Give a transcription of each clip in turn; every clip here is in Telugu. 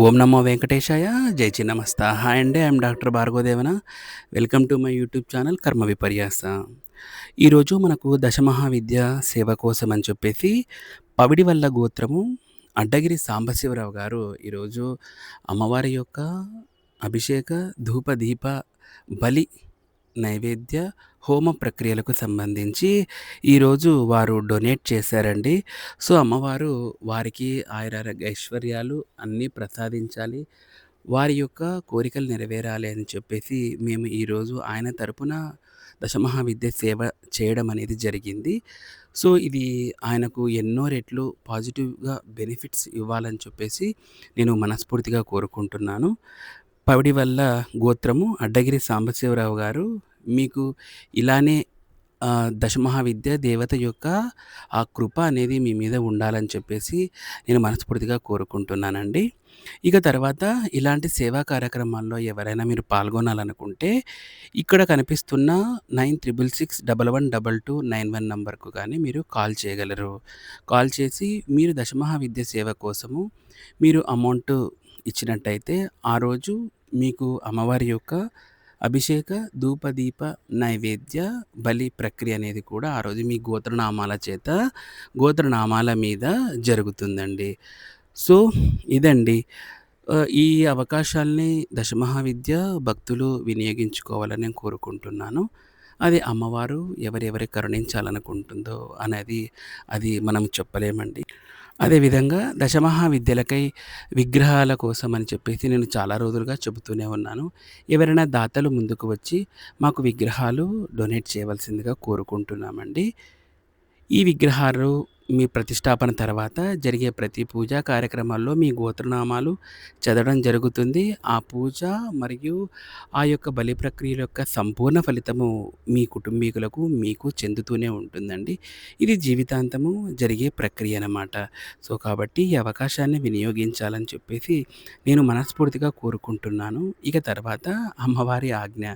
ఓం నమో వెంకటేశాయ. జై చిన్నమస్త. హాయ్ అండి I'm doctor Bhargavadevana. Welcome to my YouTube channel Karma Viparyasa. ఈరోజు మనకు దశమహావిద్య సేవ కోసం అని చెప్పేసి పవిడి వల్ల గోత్రము అడ్డగిరి సాంబశివరావు గారు ఈరోజు అమ్మవారి యొక్క అభిషేక ధూప దీప బలి నైవేద్య హోమ ప్రక్రియలకు సంబంధించి ఈరోజు వారు డొనేట్ చేశారండి. సో అమ్మవారు వారికి ఆయురారోగ్య ఐశ్వర్యాలు అన్నీ ప్రసాదించాలి. వారి యొక్క కోరికలు నెరవేరాలి అని చెప్పేసి మేము ఈరోజు ఆయన తరపున దశమహావిద్య సేవ చేయడం అనేది జరిగింది. సో ఇది ఆయనకు ఎన్నో రెట్లు పాజిటివ్గా బెనిఫిట్స్ ఇవ్వాలని చెప్పేసి నేను మనస్ఫూర్తిగా కోరుకుంటున్నాను. పవిడి వల్ల గోత్రము అడ్డగిరి సాంబశివరావు గారు మీకు ఇలానే దశమహావిద్య దేవత యొక్క ఆ కృప అనేది మీ మీద ఉండాలని చెప్పేసి నేను మనస్ఫూర్తిగా కోరుకుంటున్నానండి. ఇక తర్వాత ఇలాంటి సేవా కార్యక్రమాల్లో ఎవరైనా మీరు పాల్గొనాలనుకుంటే ఇక్కడ కనిపిస్తున్న nine triple six double one double two nine one నంబర్కు కానీ మీరు కాల్ చేయగలరు. కాల్ చేసి మీరు దశమహావిద్య సేవ కోసము మీరు అమౌంట్ ఇచ్చినట్టయితే ఆ రోజు మీకు అమ్మవారి యొక్క అభిషేక ధూపదీప నైవేద్య బలి ప్రక్రియ అనేది కూడా ఆ రోజు మీ గోత్రనామాల చేత గోత్రనామాల మీద జరుగుతుందండి. సో ఇదండి. ఈ అవకాశాల్ని దశమహావిద్య భక్తులు వినియోగించుకోవాలని నేను కోరుకుంటున్నాను. అది అమ్మవారు ఎవరెవరి కరుణించాలనుకుంటుందో అనేది అది మనం చెప్పలేమండి. అదేవిధంగా దశమహావిద్యలకై విగ్రహాల కోసం అని చెప్పేసి నేను చాలా రోజులుగా చెబుతూనే ఉన్నాను. ఎవరైనా దాతలు ముందుకు వచ్చి మాకు విగ్రహాలు డొనేట్ చేయవలసిందిగా కోరుకుంటున్నామండి. ఈ విగ్రహాలు మీ ప్రతిష్టాపన తర్వాత జరిగే ప్రతి పూజా కార్యక్రమాల్లో మీ గోత్రనామాలు చదవడం జరుగుతుంది. ఆ పూజ మరియు ఆ యొక్క బలి ప్రక్రియ యొక్క సంపూర్ణ ఫలితము మీ కుటుంబీకులకు మీకు చెందుతూనే ఉంటుందండి. ఇది జీవితాంతము జరిగే ప్రక్రియ అన్నమాట. సో కాబట్టి ఈ అవకాశాన్ని వినియోగించాలని చెప్పేసి నేను మనస్ఫూర్తిగా కోరుకుంటున్నాను. ఇక తర్వాత అమ్మవారి ఆజ్ఞ.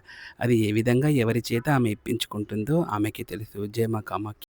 అది ఏ విధంగా ఎవరి చేత ఆమె ఇప్పించుకుంటుందో ఆమెకి తెలుసు. జయ మా కామాఖ్య